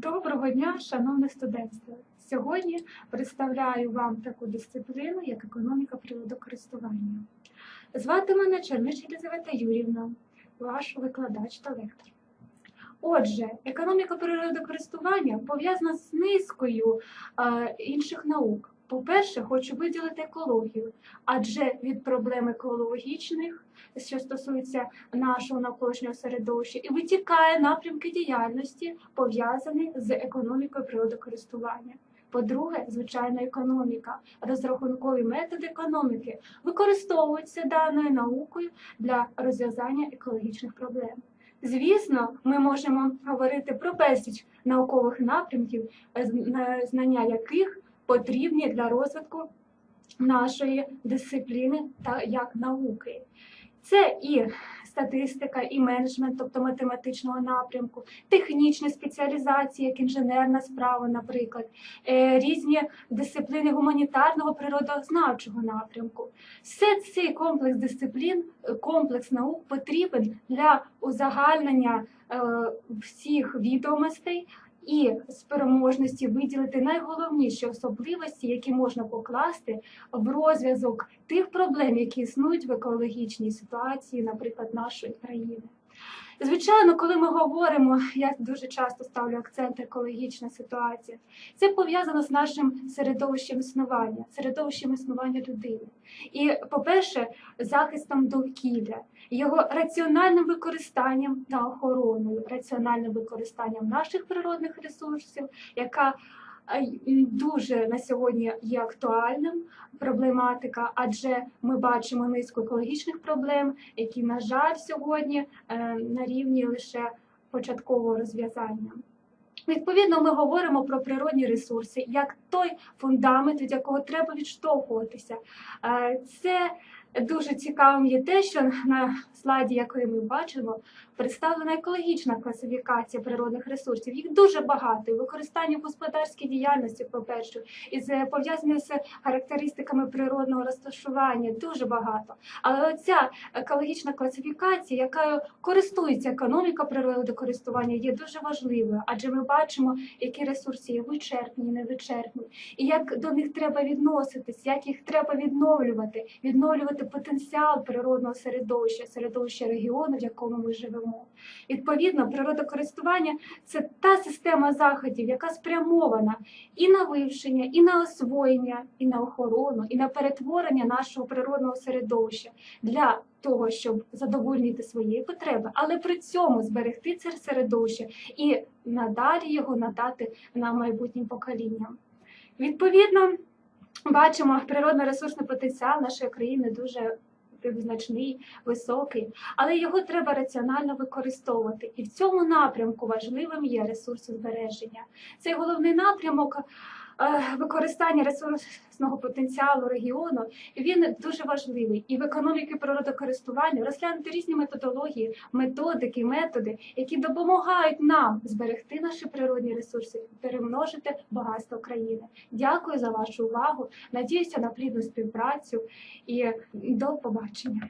Доброго дня, шановне студентство! Сьогодні представляю вам таку дисципліну, як економіка природокористування. Звати мене Черниш Єлизавета Юрівна, ваш викладач та лектор. Отже, економіка природокористування пов'язана з низкою е, інших наук. По-перше, хочу виділити екологію, адже від проблем екологічних, що стосується нашого навколишнього середовища, і витікає напрямки діяльності, пов'язані з економікою природокористування. По-друге, звичайно, економіка, розрахункові методи економіки використовуються даною наукою для розв'язання екологічних проблем. Звісно, ми можемо говорити про безліч наукових напрямків, е, знання яких потрібні для розвитку нашої дисципліни та як науки. Це і статистика, і менеджмент, тобто математичного напрямку, технічні спеціалізації, як інженерна справа, наприклад, е, різні дисципліни гуманітарного природознавчого напрямку. Все цей комплекс дисциплін, комплекс наук потрібен для узагальнення е, всіх відомостей і спроможності виділити найголовніші особливості, які можна покласти в розв'язок тих проблем, які існують в екологічній ситуації, наприклад, нашої країни. Звичайно, коли ми говоримо, я дуже часто ставлю акцент екологічна ситуація, це пов'язано з нашим середовищем існування, середовищем існування людини. І, по-перше, захистом довкілля, його раціональним використанням та охороною, раціональним використанням наших природних ресурсів, яка дуже на сьогодні є актуальним проблематика, адже ми бачимо низку екологічних проблем, які, на жаль, сьогодні е, на рівні лише початкового розв'язання. Відповідно, ми говоримо про природні ресурси як той фундамент, від якого треба відштовхуватися. Е, Це дуже цікавим є те, що на слайді, який ми бачимо, представлена екологічна класифікація природних ресурсів. Їх дуже багато. Використання в господарській діяльності, по-перше, і з пов'язані з характеристиками природного розташування дуже багато. Але оця екологічна класифікація, якою користується економіка природокористування, є дуже важливою, адже ми бачимо, які ресурси є вичерпні, невичерпні, і як до них треба відноситись, як їх треба відновлювати, відновлювати потенціал природного середовища, середовища регіону, в якому ми живемо. Відповідно, природокористування це та система заходів, яка спрямована і на вивчення, і на освоєння, і на охорону, і на перетворення нашого природного середовища для того, щоб задовольнити свої потреби, але при цьому зберегти це середовище і надалі його надати нам майбутнім поколінням. Відповідно, бачимо природно-ресурсний потенціал нашої країни дуже значний, високий, але його треба раціонально використовувати. І в цьому напрямку важливим є ресурсозбереження. Цей головний напрямок використання ресурсного потенціалу регіону він дуже важливий. І в економіці природокористування розглянути різні методології, методики, методи, які допомагають нам зберегти наші природні ресурси, перемножити багатство країни. Дякую за вашу увагу. Надіюся на плідну співпрацю і до побачення.